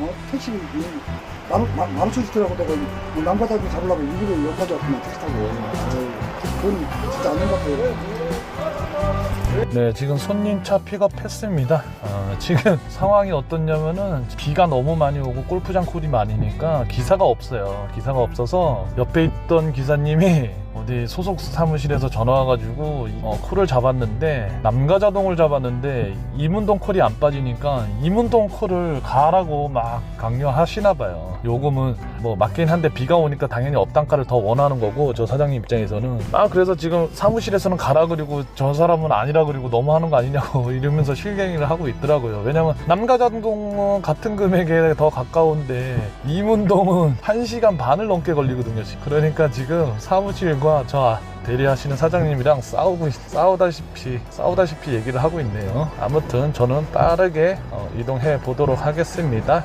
어? 택시 만, 만, 만원씩 주더라고 내가 뭐 남가다도 잡으려고 일부러 여기까지 왔구만 택시 타고 아유, 그건 진짜 안된 것 같아요 네, 지금 손님차 픽업했습니다. 어, 지금 상황이 어떻냐면은 비가 너무 많이 오고 골프장 콜이 많으니까 기사가 없어요. 기사가 없어서 옆에 있던 기사님이 어디 소속 사무실에서 전화 와가지고 어, 콜을 잡았는데 남가자동을 잡았는데 이문동 콜이 안 빠지니까 이문동 콜을 가라고 막 강요하시나 봐요. 요금은 뭐 맞긴 한데 비가 오니까 당연히 업단가를 더 원하는 거고 저 사장님 입장에서는 아 그래서 지금 사무실에서는 가라 그리고 저 사람은 아니라 그리고 너무 하는 거 아니냐고 이러면서 실갱이를 하고 있더라고요. 왜냐면 남가자동은 같은 금액에 더 가까운데 이문동은 1시간 반을 넘게 걸리거든요. 그러니까 지금 사무실과 저 대리하시는 사장님이랑 싸우고 있- 싸우다시피 싸우다시피 얘기를 하고 있네요. 아무튼 저는 빠르게 어, 이동해 보도록 하겠습니다.